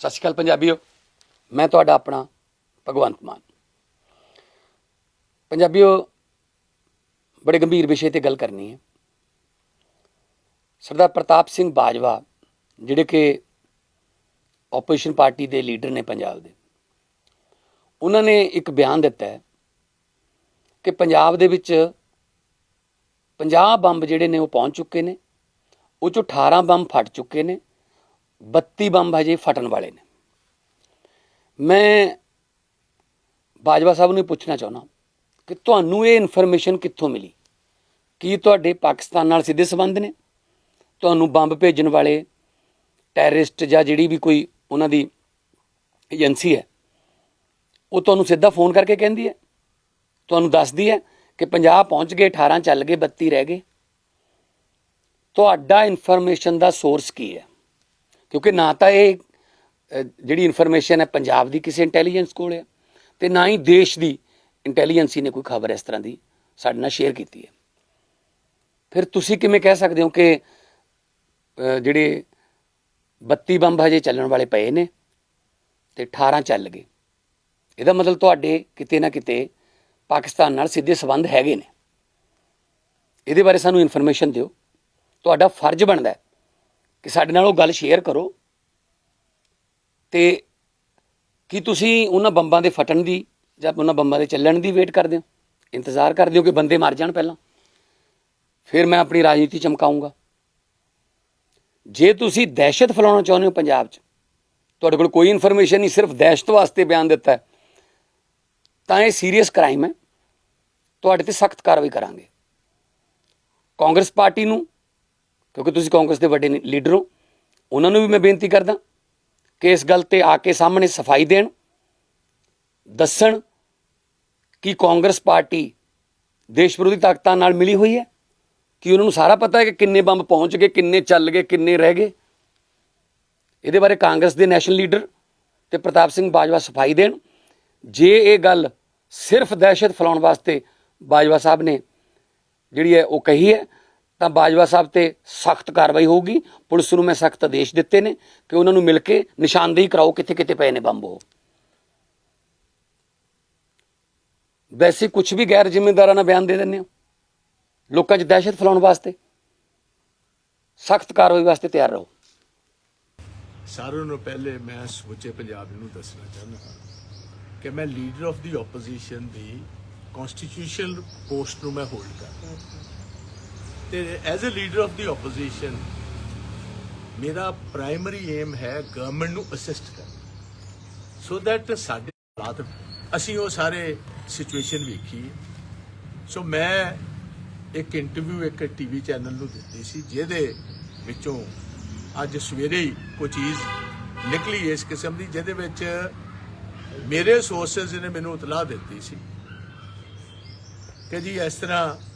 ਸਤਿ ਸ਼੍ਰੀ ਅਕਾਲ ਪੰਜਾਬੀਓ, ਮੈਂ ਤੁਹਾਡਾ ਆਪਣਾ ਭਗਵੰਤ ਮਾਨ। ਪੰਜਾਬੀਓ, ਬੜੇ ਗੰਭੀਰ ਵਿਸ਼ੇ ਤੇ ਗੱਲ ਕਰਨੀ ਹੈ। ਸਰਦਾਰ ਪ੍ਰਤਾਪ ਸਿੰਘ ਬਾਜਵਾ, ਜਿਹੜੇ ਕਿ ਆਪੋਜੀਸ਼ਨ ਪਾਰਟੀ ਦੇ ਲੀਡਰ ਨੇ ਪੰਜਾਬ ਦੇ, ਉਹਨਾਂ ਨੇ ਇੱਕ ਬਿਆਨ ਦਿੱਤਾ ਹੈ ਕਿ ਪੰਜਾਬ ਦੇ ਵਿੱਚ 50 ਬੰਬ ਜਿਹੜੇ ਨੇ ਉਹ ਪਹੁੰਚ ਚੁੱਕੇ ਨੇ, ਉਹ ਚੋਂ 18 ਬੰਬ ਫਟ ਚੁੱਕੇ ਨੇ 32 ਬੰਬ ਹਜੇ ਫਟਣ ਵਾਲੇ ਨੇ। ਮੈਂ ਬਾਜਵਾ ਸਾਹਿਬ ਨੂੰ ਇਹ ਪੁੱਛਣਾ ਚਾਹੁੰਦਾ ਕਿ ਤੁਹਾਨੂੰ ਇਹ ਇਨਫੋਰਮੇਸ਼ਨ ਕਿੱਥੋਂ ਮਿਲੀ? ਕੀ ਤੁਹਾਡੇ ਪਾਕਿਸਤਾਨ ਨਾਲ ਸਿੱਧੇ ਸੰਬੰਧ ਨੇ? ਤੁਹਾਨੂੰ ਬੰਬ ਭੇਜਣ ਵਾਲੇ ਟੈਰਰਿਸਟ ਜਾਂ ਜਿਹੜੀ ਵੀ ਕੋਈ ਉਹਨਾਂ ਦੀ ਏਜੰਸੀ ਹੈ, ਉਹ ਤੁਹਾਨੂੰ ਸਿੱਧਾ ਫੋਨ ਕਰਕੇ ਕਹਿੰਦੀ ਹੈ? ਤੁਹਾਨੂੰ ਦੱਸਦੀ ਹੈ ਕਿ 50 ਪਹੁੰਚ ਗਏ 18 ਚੱਲ ਗਏ 32 ਰਹਿ ਗਏ? ਤੁਹਾਡਾ ਇਨਫੋਰਮੇਸ਼ਨ ਦਾ ਸੋਰਸ ਕੀ ਹੈ? ਕਿਉਂਕਿ ਨਾ ਤਾਂ ਇਹ ਜਿਹੜੀ ਇਨਫੋਰਮੇਸ਼ਨ ਹੈ ਪੰਜਾਬ ਦੀ ਕਿਸੇ ਇੰਟੈਲੀਜੈਂਸ ਕੋਲ ਹੈ ਤੇ ਨਾ ਹੀ ਦੇਸ਼ ਦੀ ਇੰਟੈਲੀਜੈਂਸੀ ਨੇ ਕੋਈ ਖਬਰ ਇਸ ਤਰ੍ਹਾਂ ਦੀ ਸਾਡੇ ਨਾਲ ਸ਼ੇਅਰ ਕੀਤੀ ਹੈ। ਫਿਰ ਤੁਸੀਂ ਕਿਵੇਂ ਕਹਿ ਸਕਦੇ ਹੋ ਕਿ ਜਿਹੜੇ 32 ਬੰਬ ਹਜੇ ਚੱਲਣ ਵਾਲੇ ਪਏ ਨੇ ਤੇ 18 ਚੱਲ ਗਏ। ਇਹਦਾ ਮਤਲਬ ਤੁਹਾਡੇ ਕਿਤੇ ਨਾ ਕਿਤੇ ਪਾਕਿਸਤਾਨ ਨਾਲ ਸਿੱਧੇ ਸਬੰਧ ਹੈਗੇ ਨੇ। ਇਹਦੇ ਬਾਰੇ ਸਾਨੂੰ ਇਨਫੋਰਮੇਸ਼ਨ ਦਿਓ। ਤੁਹਾਡਾ ਫਰਜ਼ ਬਣਦਾ ਹੈ ਕਿ ਸਾਡੇ ਨਾਲ ਉਹ ਗੱਲ ਸ਼ੇਅਰ ਕਰੋ ਤੇ ਕੀ ਤੁਸੀਂ ਉਹਨਾਂ ਬੰਬਾਂ ਦੇ ਫਟਣ ਦੀ ਜਾਂ ਉਹਨਾਂ ਬੰਬਾਂ ਦੇ ਚੱਲਣ ਦੀ ਵੇਟ ਕਰਦੇ ਹੋ? ਇੰਤਜ਼ਾਰ ਕਰਦੇ ਹੋ ਕਿ ਬੰਦੇ ਮਰ ਜਾਣ ਪਹਿਲਾਂ? ਫਿਰ ਮੈਂ ਆਪਣੀ ਰਾਜਨੀਤੀ ਚਮਕਾਉਂਗਾ। ਜੇ ਤੁਸੀਂ ਦਹਿਸ਼ਤ ਫੈਲਾਉਣਾ ਚਾਹੁੰਦੇ ਹੋ ਪੰਜਾਬ 'ਚ, ਤੁਹਾਡੇ ਕੋਲ ਕੋਈ ਇਨਫੋਰਮੇਸ਼ਨ ਨਹੀਂ, ਸਿਰਫ ਦਹਿਸ਼ਤ ਵਾਸਤੇ ਬਿਆਨ ਦਿੱਤਾ ਹੈ, ਤਾਂ ਇਹ ਸੀਰੀਅਸ ਕ੍ਰਾਈਮ ਹੈ। ਤੁਹਾਡੇ ਤੇ ਸਖਤ ਕਾਰਵਾਈ ਕਰਾਂਗੇ। ਕਾਂਗਰਸ ਪਾਰਟੀ ਨੂੰ ਕਿਉਂਕਿ ਤੁਸੀਂ ਕਾਂਗਰਸ ਦੇ ਵੱਡੇ ਲੀਡਰ ਹੋ। ਉਹਨਾਂ ਨੂੰ ਵੀ ਮੈਂ ਬੇਨਤੀ ਕਰਦਾ ਕਿ ਇਸ ਗੱਲ ਤੇ ਆ ਕੇ ਸਾਹਮਣੇ ਸਫ਼ਾਈ ਦੇਣ, ਦੱਸਣ ਕਿ ਕਾਂਗਰਸ ਪਾਰਟੀ ਦੇਸ਼ ਵਿਰੋਧੀ ਤਾਕਤਾਂ ਨਾਲ ਮਿਲੀ ਹੋਈ ਹੈ, ਕਿ ਉਹਨਾਂ ਨੂੰ ਸਾਰਾ ਪਤਾ ਹੈ ਕਿ ਕਿੰਨੇ ਬੰਬ ਪਹੁੰਚ ਗਏ, ਕਿੰਨੇ ਚੱਲ ਗਏ, ਕਿੰਨੇ ਰਹਿ ਗਏ। ਇਹਦੇ ਬਾਰੇ ਕਾਂਗਰਸ ਦੇ ਨੈਸ਼ਨਲ ਲੀਡਰ ਤੇ ਪ੍ਰਤਾਪ ਸਿੰਘ ਬਾਜਵਾ ਸਫ਼ਾਈ ਦੇਣ। ਜੇ ਇਹ ਗੱਲ ਸਿਰਫ ਦਹਿਸ਼ਤ ਫੈਲਾਉਣ ਵਾਸਤੇ ਬਾਜਵਾ ਸਾਹਿਬ ਨੇ ਜਿਹੜੀ ਹੈ ਉਹ ਕਹੀ ਹੈ ਤਾਂ ਬਾਜਵਾ ਸਾਹਿਬ ਤੇ ਸਖਤ ਕਾਰਵਾਈ ਹੋਊਗੀ। ਪੁਲਿਸ ਨੂੰ ਮੈਂ ਸਖਤ ਆਦੇਸ਼ ਦਿੱਤੇ ਨੇ ਕਿ ਉਹਨਾਂ ਨੂੰ ਮਿਲ ਕੇ ਨਿਸ਼ਾਨਦੇਹੀ ਕਰਾਓ ਕਿੱਥੇ ਕਿੱਥੇ ਪਏ ਨੇ ਬੰਬ ਉਹ। ਵੈਸੇ ਕੁਝ ਵੀ ਗੈਰ ਜ਼ਿੰਮੇਦਾਰਾਂ ਨਾਲ ਬਿਆਨ ਦੇ ਦਿੰਦੇ ਹੋ। ਲੋਕਾਂ 'ਚ ਦਹਿਸ਼ਤ ਫੈਲਾਉਣ ਵਾਸਤੇ। ਸਖਤ ਕਾਰਵਾਈ ਵਾਸਤੇ ਤਿਆਰ ਰਹੋ। ਸਾਰਿਆਂ ਨੂੰ ਪਹਿਲੇ ਮੈਂ ਸੋਚੇ ਪੰਜਾਬ ਨੂੰ ਦੱਸਣਾ ਚਾਹੁੰਦਾ ਹਾਂ ਕਿ ਮੈਂ ਲੀਡਰ ਆਫ ਦੀ ਆਪੋਜੀਸ਼ਨ ਦੀ ਕਨਸਟੀਟਿਊਸ਼ਨਲ ਪੋਸਟ ਨੂੰ ਮੈਂ ਹੋਲਡ ਕਰਦਾ ਤੇ as a leader of the opposition ਮੇਰਾ ਪ੍ਰਾਇਮਰੀ ਏਮ ਹੈ ਗਵਰਨਮੈਂਟ ਨੂੰ ਅਸਿਸਟ ਕਰਨਾ। ਸੋ ਦੈਟ ਸਾਡੇ ਹਾਲਾਤ, ਅਸੀਂ ਉਹ ਸਾਰੇ ਸਿਚੁਏਸ਼ਨ ਵੇਖੀ ਸੋ ਮੈਂ ਇੱਕ ਇੰਟਰਵਿਊ ਇੱਕ ਟੀਵੀ ਚੈਨਲ ਨੂੰ ਦਿੱਤੀ ਸੀ, ਜਿਹਦੇ ਵਿੱਚੋਂ ਅੱਜ ਸਵੇਰੇ ਹੀ ਕੋਈ ਚੀਜ਼ ਨਿਕਲੀ ਇਸ ਕਿਸਮ ਦੀ, ਜਿਹਦੇ ਵਿੱਚ ਮੇਰੇ ਸੋਰਸਸ ਨੇ ਮੈਨੂੰ ਇਤਲਾਹ ਦਿੱਤੀ ਸੀ ਕਿ ਜੀ ਇਸ ਤਰ੍ਹਾਂ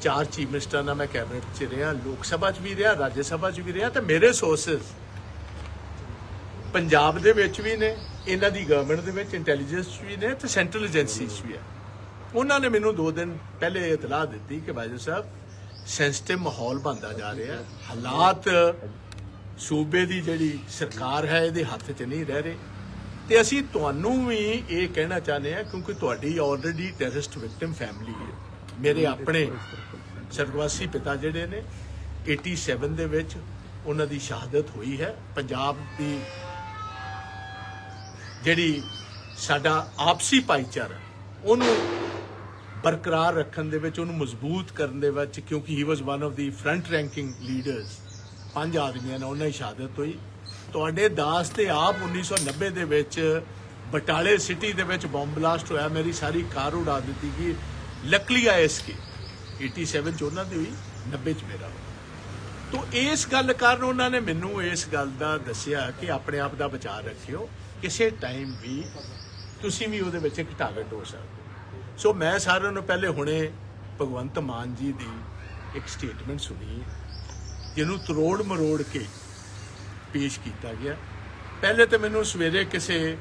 ਚਾਰ ਚੀਫ ਮਿਨਿਸਟਰ ਨਾਲ ਮੈਂ ਕੈਬਨਿਟ 'ਚ ਰਿਹਾ, ਲੋਕ ਸਭਾ 'ਚ ਵੀ ਰਿਹਾ, ਰਾਜ ਸਭਾ 'ਚ ਵੀ ਰਿਹਾ ਤੇ ਮੇਰੇ ਸੋਰਸਸ ਪੰਜਾਬ ਦੇ ਵਿੱਚ ਵੀ ਨੇ, ਇਹਨਾਂ ਦੀ ਗਵਰਨਮੈਂਟ ਦੇ ਵਿੱਚ ਇੰਟੈਲੀਜੈਂਸ ਵੀ ਨੇ ਤੇ ਸੈਂਟਰਲ ਏਜੰਸੀਜ਼ ਵੀ ਹੈ। ਉਹਨਾਂ ਨੇ ਮੈਨੂੰ 2 ਦਿਨ ਪਹਿਲੇ ਇਤਲਾਹ ਦਿੱਤੀ ਕਿ ਬਾਜੂ ਸਾਹਿਬ ਸੈਂਸਿਟਿਵ ਮਾਹੌਲ ਬਣਦਾ ਜਾ ਰਿਹਾ, ਹਾਲਾਤ ਸੂਬੇ ਦੀ ਜਿਹੜੀ ਸਰਕਾਰ ਹੈ, ਇਹਦੇ ਹੱਥ 'ਚ ਨਹੀਂ ਰਹਿ ਰਹੇ। ਤੇ ਅਸੀਂ ਤੁਹਾਨੂੰ ਵੀ ਇਹ ਕਹਿਣਾ ਚਾਹੁੰਦੇ ਹਾਂ ਕਿਉਂਕਿ ਤੁਹਾਡੀ ਆਲਰੇਡੀ ਟੈਰਰਿਸਟ ਵਿਕਟਿਮ ਫੈਮਿਲੀ ਹੈ। ਮੇਰੇ ਆਪਣੇ ਸਰਗਵਾਸੀ ਪਿਤਾ ਜਿਹੜੇ ਨੇ 87 ਦੇ ਵਿੱਚ ਉਹਨਾਂ ਦੀ ਸ਼ਹਾਦਤ ਹੋਈ ਹੈ। ਪੰਜਾਬ ਦੀ ਜਿਹੜੀ ਸਾਡਾ ਆਪਸੀ ਭਾਈਚਾਰਾ, ਉਹਨੂੰ ਬਰਕਰਾਰ ਰੱਖਣ ਦੇ ਵਿੱਚ, ਉਹਨੂੰ ਮਜ਼ਬੂਤ ਕਰਨ ਦੇ ਵਿੱਚ, ਕਿਉਂਕਿ he was one of the front ranking leaders ਪੰਜ ਆਦਮੀਆਂ ਨਾਲ ਉਹਨਾਂ ਦੀ ਸ਼ਹਾਦਤ ਹੋਈ। ਤੁਹਾਡੇ ਦਾਸ ਤੇ ਆਪ 1990 ਦੇ ਵਿੱਚ ਬਟਾਲੇ ਸਿਟੀ ਦੇ ਵਿੱਚ ਬੰਬ ਬਲਾਸਟ ਹੋਇਆ, ਮੇਰੀ ਸਾਰੀ ਕਾਰ ਉਡਾ ਦਿੱਤੀ ਗਈ। ਲੱਕਲੀ ਆਇਸ ਕੇ 87 ਚ ਉਹਨਾਂ ਦੀ ਹੋਈ 90 ਚ ਮੇਰਾ ਹੋਇਆ। ਤੋ ਇਸ ਗੱਲ ਕਾਰਨ ਉਹਨਾਂ ਨੇ ਮੈਨੂੰ ਇਸ ਗੱਲ ਦਾ ਦੱਸਿਆ ਕਿ ਆਪਣੇ ਆਪ ਦਾ ਬਚਾਅ ਰੱਖਿਓ ਕਿਸੇ ਟਾਈਮ ਵੀ ਤੁਸੀਂ ਵੀ ਉਹਦੇ ਵਿੱਚ ਇੱਕ ਟਾਰਗੇਟ ਹੋ ਸਕਦੇ ਸੋ ਮੈਂ ਸਾਰਿਆਂ ਨੂੰ ਪਹਿਲੇ ਹੁਣੇ ਭਗਵੰਤ ਮਾਨ ਜੀ ਦੀ ਇੱਕ ਸਟੇਟਮੈਂਟ ਸੁਣੀ ਜਿਹਨੂੰ ਤਰੋੜ ਮਰੋੜ ਕੇ ਪੇਸ਼ ਕੀਤਾ ਗਿਆ ਪਹਿਲੇ ਤਾਂ ਮੈਨੂੰ ਸਵੇਰੇ ਕਿਸੇ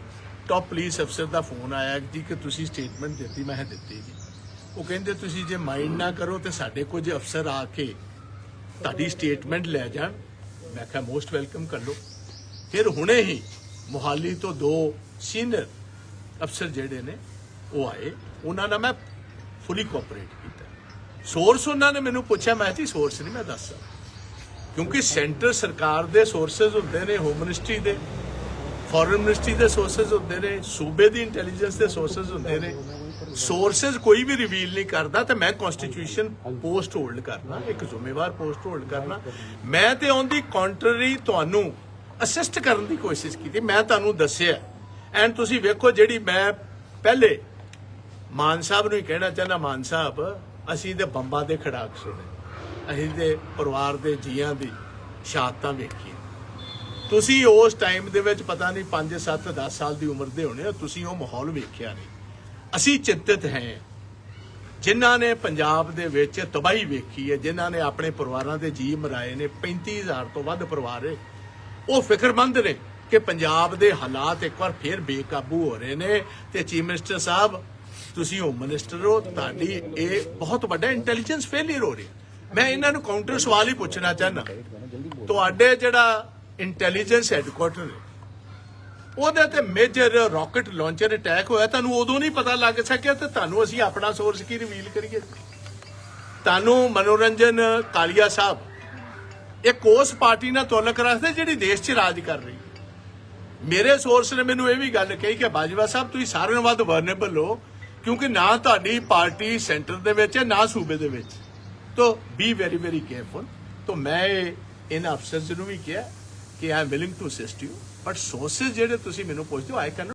ਟਾਪ ਪੁਲਿਸ ਅਫਸਰ ਦਾ ਫੋਨ ਆਇਆ ਜੀ ਕਿ ਤੁਸੀਂ ਸਟੇਟਮੈਂਟ ਦਿੱਤੀ ਮੈਂ ਦਿੱਤੀ ਜੀ ਉਹ ਕਹਿੰਦੇ, ਤੁਸੀਂ ਜੇ ਮਾਈਂਡ ਨਾ ਕਰੋ ਤੇ ਸਾਡੇ ਕੁਝ ਅਫਸਰ ਆ ਕੇ ਤੁਹਾਡੀ ਸਟੇਟਮੈਂਟ ਲੈ ਜਾਣ, ਮੈਂ ਕਿਹਾ, ਮੋਸਟ ਵੈਲਕਮ ਕਰ ਲਓ। ਫਿਰ ਹੁਣੇ ਹੀ ਮੁਹਾਲੀ ਤੋਂ ਦੋ ਸੀਨੀਅਰ ਅਫਸਰ ਜਿਹੜੇ ਨੇ, ਉਹ ਆਏ। ਉਹਨਾਂ ਨਾਲ ਮੈਂ ਫੁੱਲੀ ਕੋਆਪਰੇਟ ਕੀਤਾ। ਸੋਰਸ ਉਹਨਾਂ ਨੇ ਮੈਨੂੰ ਪੁੱਛਿਆ, ਮੈਂ ਜੀ ਸੋਰਸ ਨਹੀਂ, ਮੈਂ ਦੱਸ। ਸਕਦਾ ਕਿਉਂਕਿ ਸੈਂਟਰ ਸਰਕਾਰ ਦੇ ਸੋਰਸਸ ਹੁੰਦੇ ਨੇ ਹੋਮ ਮਿਨਿਸਟਰੀ ਦੇ ਫੋਰਨ ਮਿਨਿਸਟਰੀ ਦੇ ਸੋਰਸਸ ਹੁੰਦੇ ਨੇ, ਸੂਬੇ ਦੀ ਇੰਟੈਲੀਜੈਂਸ ਦੇ ਸੋਰਸਸ ਹੁੰਦੇ ਨੇ। ਸੋਰਸਸ ਕੋਈ ਵੀ ਰਿਵੀਲ ਨਹੀਂ ਕਰਦਾ ਤੇ ਮੈਂ ਕਨਸਟੀਟਿਊਸ਼ਨ ਪੋਸਟ ਹੋਲਡ ਕਰਨਾ, ਇੱਕ ਜ਼ਿੰਮੇਵਾਰ ਪੋਸਟ ਹੋਲਡ ਕਰਨਾ। ਮੈਂ ਤੇ ਔਨ ਦੀ ਕੰਟਰੀ ਤੁਹਾਨੂੰ ਅਸਿਸਟ ਕਰਨ ਦੀ ਕੋਸ਼ਿਸ਼ ਕੀਤੀ, ਮੈਂ ਤੁਹਾਨੂੰ ਦੱਸਿਆ। ਐਂਡ ਤੁਸੀਂ ਵੇਖੋ ਜਿਹੜੀ ਮੈਂ ਪਹਿਲੇ ਮਾਨ ਸਾਹਿਬ ਨੂੰ ਹੀ ਕਹਿਣਾ ਚਾਹੁੰਦਾ, ਮਾਨ ਸਾਹਿਬ, ਅਸੀਂ ਤੇ ਬੰਬਾਂ ਦੇ ਖੜਾਕ ਸੁਣੇ ਅਸੀਂ ਤੇ ਪਰਿਵਾਰ ਦੇ ਜੀਆਂ ਦੀ ਸ਼ਹਾਦਤਾਂ ਵੇਖੀ ਤੁਸੀਂ ਉਸ ਟਾਈਮ ਦੇ ਵਿੱਚ ਪਤਾ ਨਹੀਂ 5 7 10 ਸਾਲ ਦੀ ਉਮਰ ਦੇ ਹੋਣੇ ਤੁਸੀਂ ਉਹ ਮਾਹੌਲ ਵੇਖਿਆ ਨਹੀਂ। ਅਸੀਂ ਚਿੰਤਤ ਹਾਂ। ਜਿਨ੍ਹਾਂ ਨੇ ਪੰਜਾਬ ਦੇ ਵਿੱਚ ਤਬਾਹੀ ਵੇਖੀ ਹੈ, ਜਿਨ੍ਹਾਂ ਨੇ ਆਪਣੇ ਪਰਿਵਾਰਾਂ ਦੇ ਜੀ ਮਰਾਏ ਨੇ 35000 ਤੋਂ ਵੱਧ ਪਰਿਵਾਰ ਹੈ ਉਹ ਫਿਕਰਮੰਦ ਨੇ ਕਿ ਪੰਜਾਬ ਦੇ ਹਾਲਾਤ ਇੱਕ ਵਾਰ ਫੇਰ ਬੇਕਾਬੂ ਹੋ ਰਹੇ ਨੇ ਤੇ ਚੀਫ ਮਿਨਿਸਟਰ ਸਾਹਿਬ, ਤੁਸੀਂ ਹੋਮ ਮਿਨਿਸਟਰ ਹੋ, ਤੁਹਾਡੀ ਇਹ ਬਹੁਤ ਵੱਡਾ ਇੰਟੈਲੀਜੈਂਸ ਫੇਲਿਅਰ ਹੋ ਰਿਹਾ। ਮੈਂ ਇਹਨਾਂ ਨੂੰ ਕਾਊਂਟਰ ਸਵਾਲ ਹੀ ਪੁੱਛਣਾ ਚਾਹਨਾ ਤੁਹਾਡੇ ਜਿਹੜਾ ਇੰਟੈਲੀਜੈਂਸ ਹੈਡਕੁਆਟਰ ਉਹਦੇ ਤੇ ਮੇਜਰ ਰਾਕਟ ਲਾਂਚਰ ਅਟੈਕ ਹੋਇਆ, ਤੁਹਾਨੂੰ ਉਦੋਂ ਨਹੀਂ ਪਤਾ ਲੱਗ ਸਕਿਆ ਤੇ ਤੁਹਾਨੂੰ ਅਸੀਂ ਆਪਣਾ ਸੋਰਸ ਕੀ ਰਿਵੀਲ ਕਰੀਏ? ਤੁਹਾਨੂੰ ਮਨੋਰੰਜਨ, ਕਾਲੀਆ ਸਾਹਿਬ, ਇੱਕ ਉਸ ਪਾਰਟੀ ਨਾਲ ਤੁਲਕ ਰੱਖਦੇ ਜਿਹੜੀ ਦੇਸ਼ 'ਚ ਰਾਜ ਕਰ ਰਹੀ ਹੈ। ਮੇਰੇ ਸੋਰਸ ਨੇ ਮੈਨੂੰ ਇਹ ਵੀ ਗੱਲ ਕਹੀ ਕਿ ਬਾਜਵਾ ਸਾਹਿਬ, ਤੁਸੀਂ ਸਾਰਿਆਂ ਨਾਲੋਂ ਵੱਧ ਵਰਨੇਬਲ ਹੋ, ਕਿਉਂਕਿ ਨਾ ਤੁਹਾਡੀ ਪਾਰਟੀ ਸੈਂਟਰ ਦੇ ਵਿੱਚ ਹੈ, ਨਾ ਸੂਬੇ ਦੇ ਵਿੱਚ। ਤੋ ਬੀ ਵੈਰੀ ਵੈਰੀ ਕੇਅਰਫੁਲ ਤੋ, ਮੈਂ ਇਹਨਾਂ ਅਫਸਰਸ ਨੂੰ ਵੀ ਕਿਹਾ ਕਿ I am willing to assist you but sources ਜਿਹੜੇ ਤੁਸੀਂ ਮੈਨੂੰ ਪੁੱਛਦੇ ਹੋ ਆਈ ਕੈਨ